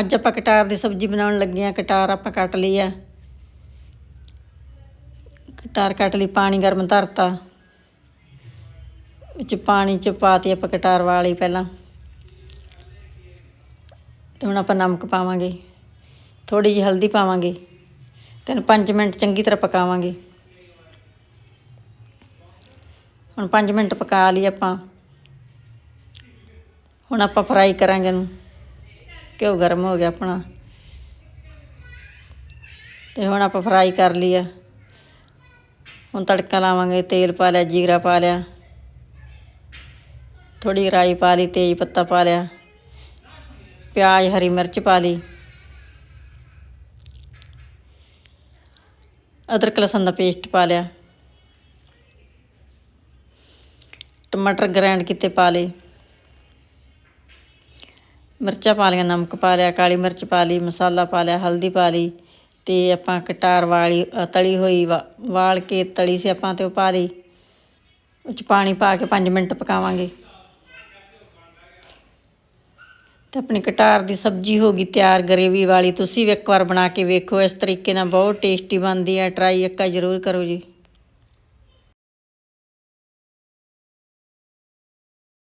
ਅੱਜ ਆਪਾਂ ਕਟਾਰ ਦੀ ਸਬਜ਼ੀ ਬਣਾਉਣ ਲੱਗੇ ਆ ਕਟਾਰ ਆਪਾਂ ਕੱਟ ਲਈ ਆ। ਕਟਾਰ ਕੱਟ ਲਈ, ਪਾਣੀ ਗਰਮ ਧਰਤਾ। ਵਿੱਚ ਪਾਣੀ ਚ ਪਾਤੀ ਆਪਾਂ ਕਟਾਰ ਵਾਲੀ ਪਹਿਲਾਂ। ਤੇ ਹੁਣ ਆਪਾਂ ਨਮਕ ਪਾਵਾਂਗੇ। ਥੋੜੀ ਜਿਹੀ ਹਲਦੀ ਪਾਵਾਂਗੇ। ਤੇ 5 ਮਿੰਟ ਚੰਗੀ ਤਰ੍ਹਾਂ ਪਕਾਵਾਂਗੇ। ਹੁਣ 5 ਮਿੰਟ ਪਕਾ ਲਈ ਆਪਾਂ। ਹੁਣ ਆਪਾਂ ਫਰਾਈ ਕਰਾਂਗੇ ਇਹਨੂੰ। ਘਿਓ ਗਰਮ ਹੋ ਗਿਆ ਆਪਣਾ। ਤੇ ਹੁਣ ਆਪਾਂ ਫਰਾਈ ਕਰ ਲਈ ਆ। ਹੁਣ ਤੜਕਾ ਲਾਵਾਂਗੇ, ਤੇਲ ਪਾ ਲਿਆ, ਜੀਰਾ ਪਾ ਲਿਆ। ਥੋੜੀ ਰਾਈ ਪਾ ਲਈ, ਤੇਜ ਪੱਤਾ ਪਾ ਲਿਆ। ਪਿਆਜ਼, ਹਰੀ ਮਿਰਚ ਪਾ ਲਈ। ਅਦਰਕ, ਲਸਣ ਦਾ ਪੇਸਟ ਪਾ ਲਿਆ। ਟਮਾਟਰ ਗ੍ਰਾਈਂਡ ਕੀਤੇ ਪਾ ਲਏ। ਮਿਰਚਾਂ ਪਾ ਲਈਆਂ, ਨਮਕ ਪਾ ਲਿਆ, ਕਾਲੀ ਮਿਰਚ ਪਾ ਲਈ, ਮਸਾਲਾ ਪਾ ਲਿਆ, ਹਲਦੀ ਪਾ ਲਈ ਤੇ ਆਪਾਂ ਕਟਾਰ ਵਾਲੀ ਤਲੀ ਹੋਈ ਵਾ- ਵਾਲ ਕੇ ਤਲੀ ਸੀ ਆਪਾਂ ਤੇ ਉਹ ਪਾ ਲਈ। ਉਹ 'ਚ ਪਾਣੀ ਪਾ ਕੇ 5 ਮਿੰਟ ਪਕਾਵਾਂਗੇ। ਤੇ ਆਪਣੀ ਕਟਾਰ ਦੀ ਸਬਜ਼ੀ ਹੋ ਗਈ ਤਿਆਰ, ਗਰੇਵੀ ਵਾਲੀ। ਤੁਸੀਂ ਵੀ ਇੱਕ ਵਾਰ ਬਣਾ ਕੇ ਵੇਖੋ, ਇਸ ਤਰੀਕੇ ਨਾਲ ਬਹੁਤ ਟੇਸਟੀ ਬਣਦੀ ਹੈ। ਟਰਾਈ ਇੱਕਾ ਜ਼ਰੂਰ ਕਰੋ ਜੀ।